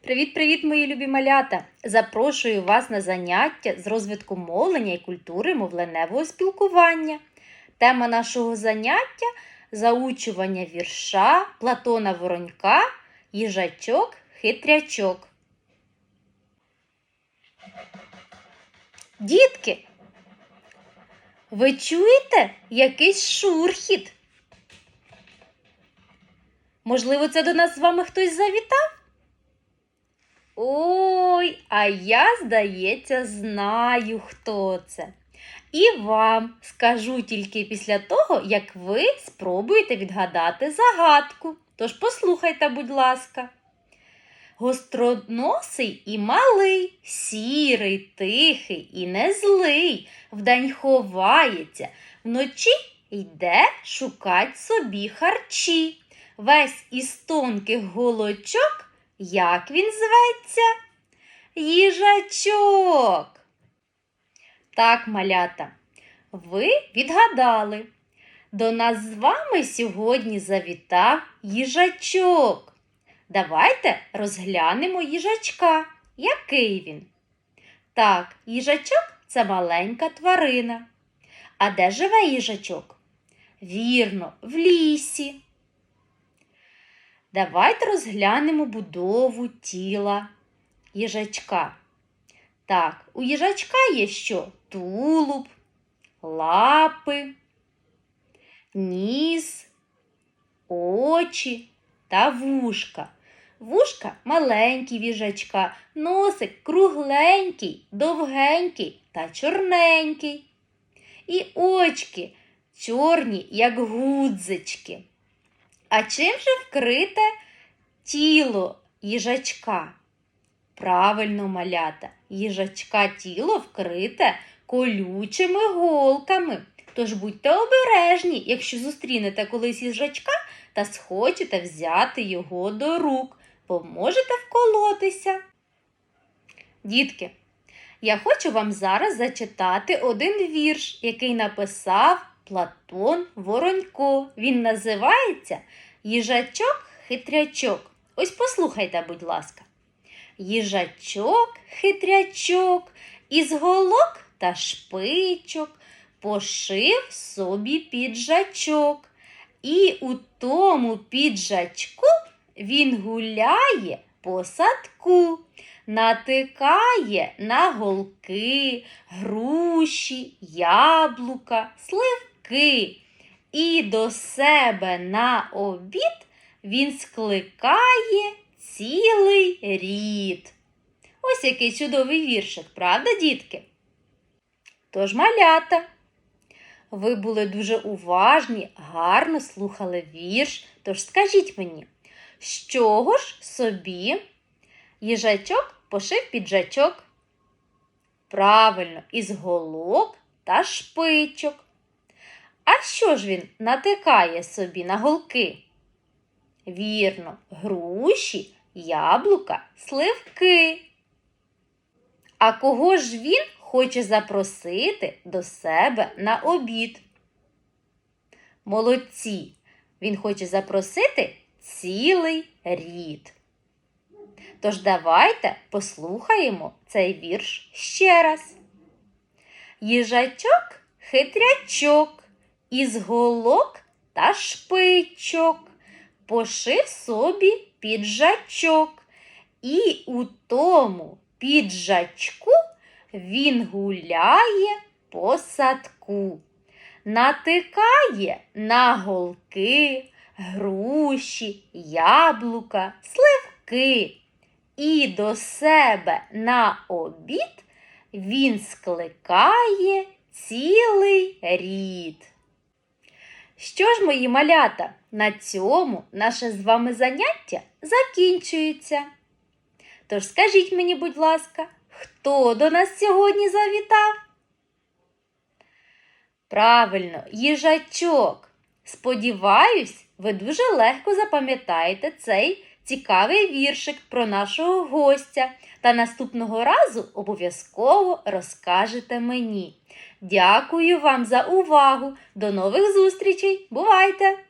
Привіт-привіт, мої любі малята! Запрошую вас на заняття з розвитку мовлення і культури мовленевого спілкування. Тема нашого заняття заучування вірша Платона Воронька Їжачок Хитрячок. Дітки, ви чуєте якийсь шурхіт? Можливо, це до нас з вами хтось завітав? Ой, а я, здається, знаю, хто це. І вам скажу тільки після того, як ви спробуєте відгадати загадку. Тож послухайте, будь ласка. Гостроносий і малий, сірий, тихий і не злий, вдень ховається, вночі йде шукать собі харчі. Весь із тонких голочок як він зветься? Їжачок. Так, малята, ви відгадали. До нас з вами сьогодні завітав їжачок. Давайте розглянемо їжачка. Який він? Так, їжачок це маленька тварина. А де живе їжачок? Вірно, в лісі. Давайте розглянемо будову тіла їжачка. Так, у їжачка є що? Тулуб, лапи, ніс, очі та вушка. Вушка маленькі в їжачка, носик кругленький, довгенький та чорненький. І очки чорні, як гудзички. А чим же вкрите тіло їжачка? Правильно, малята, їжачка тіло вкрите колючими голками. Тож будьте обережні, якщо зустрінете колись їжачка та схочете взяти його до рук, бо можете вколотися. Дітки, я хочу вам зараз зачитати один вірш, який написав Платон Воронько. Він називається Їжачок хитрячок. Ось послухайте, будь ласка. Їжачок хитрячок, із голок та шпичок пошив собі піджачок. І у тому піджачку він гуляє по садку, натикає на голки, груші, яблука, сливки. І до себе на обід він скликає цілий рід. Ось який чудовий віршик, правда, дітки? Тож малята. Ви були дуже уважні, гарно слухали вірш. Тож скажіть мені, з чого ж собі їжачок пошив піджачок? Правильно, із голок та шпичок. А що ж він натикає собі на голки? Вірно, груші, яблука, сливки. А кого ж він хоче запросити до себе на обід? Молодці! Він хоче запросити цілий рід. Тож давайте послухаємо цей вірш ще раз. Їжачок хитрячок із голок та шпичок пошив собі піджачок, і у тому піджачку він гуляє по садку, натикає на голки, груші, яблука, сливки. І до себе на обід він скликає цілий рід. Що ж, мої малята, на цьому наше з вами заняття закінчується. Тож скажіть мені, будь ласка, хто до нас сьогодні завітав? Правильно, їжачок. Сподіваюсь, ви дуже легко запам'ятаєте цей цікавий віршик про нашого гостя та наступного разу обов'язково розкажете мені. Дякую вам за увагу! До нових зустрічей! Бувайте!